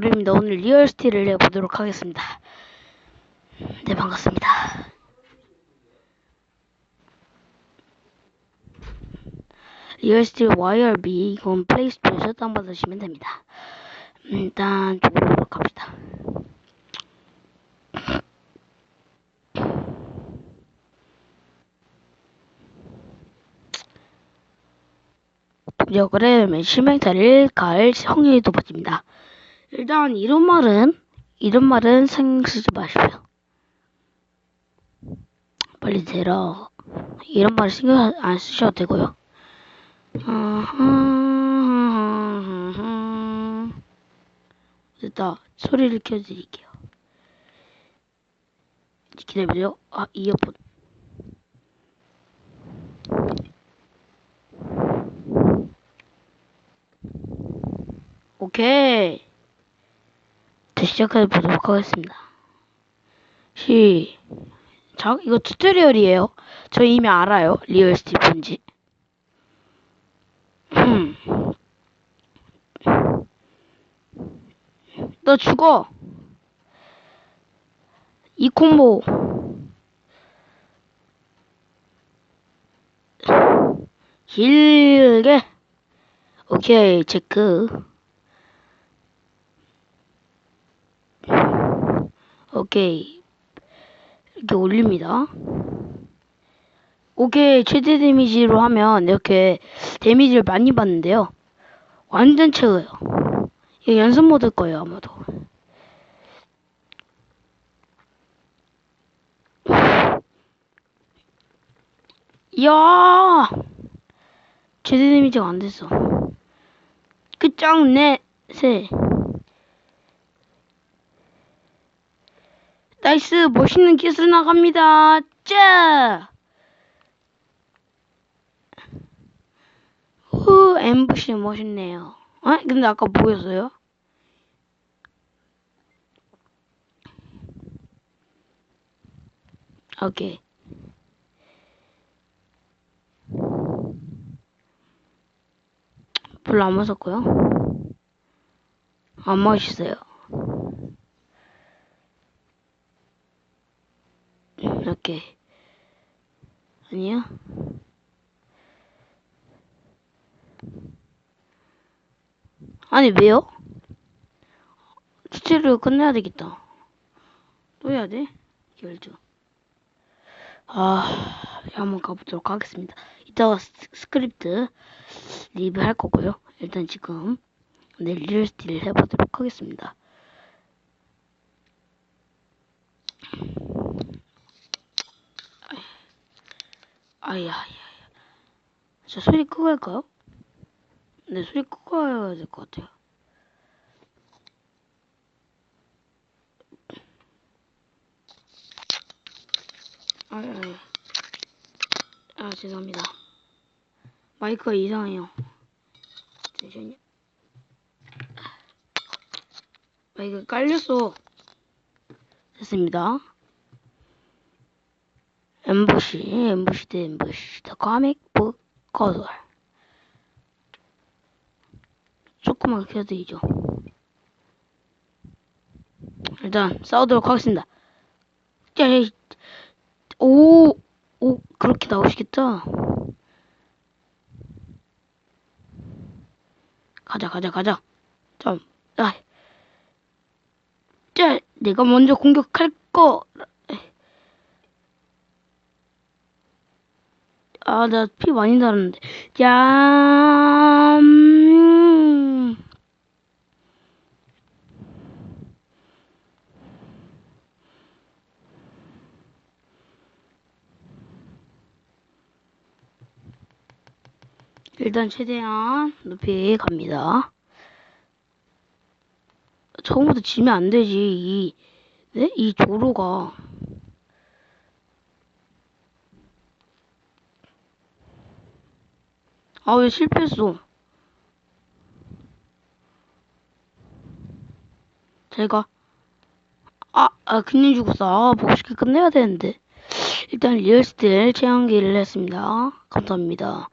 조림입니다. 오늘 리얼스틸을 해보도록 하겠습니다. 네, 반갑습니다. 리얼스틸 YRB 이건 플레이스토어에서 다운받으시면 됩니다. 음, 일단 조로 갑시다. 동력을 실맹타를 갈 확률이 높아집니다. 일단 이런 말은 이런 말은 쓰지 마십시오. 빨리 대라. 이런 말 신경 안 쓰셔도 되고요. 됐다. 소리를 켜드릴게요. 기다려요. 아, 이어폰. 오케이. 자, 시작해 보도록 하겠습니다. 시작. 이거 튜토리얼이에요. 저 이미 알아요. 리얼. 음. 너 죽어. 이 콤보. 길게. 오케이, 체크. 오케이. 이렇게 올립니다. 오케이, 최대 데미지로 하면 이렇게 데미지를 많이 받는데요. 완전 최고예요. 이거 연습 모드일 거예요, 아마도. 이야! 최대 데미지가 안 됐어. 끝장내, 세. 나이스 멋있는 기술 나갑니다. 짜. 후 엠부시 멋있네요. 아 근데 아까 뭐였어요? 오케이. 별로 안 맛있고요. 안 맛있어요. 오케이. 아니야? 아니, 왜요? 주체를 끝내야 되겠다. 또 해야 돼? 결정. 아, 한번 가보도록 하겠습니다. 이따가 스, 스크립트 리뷰 할 거고요. 일단 지금 네, 리얼스틸 해보도록 하겠습니다. 아야, 아야, 저 소리 끄고 할까요? 네, 소리 끄고 해야 될 것 같아요. 아야, 아야. 아, 죄송합니다. 마이크가 이상해요. 잠시만요. 마이크 깔렸어. 됐습니다. 엠보시, 엠보시 대 엠보시, 더 코믹북 거절. 조금만 켜드리죠. 일단 싸우도록 하겠습니다. 오, 오, 그렇게 나오시겠다. 가자, 가자, 가자. 좀, 아, 자, 내가 먼저 공격할 거. 아, 나 피 많이 달았는데. 짠. 일단 최대한 높이 갑니다. 처음부터 지면 안 되지. 이, 네? 이 조로가. 아, 왜 실패했어? 제가. 아, 아, 그냥 죽었어. 아, 복식이 끝내야 되는데. 일단 리얼스틸 체험기를 했습니다. 감사합니다.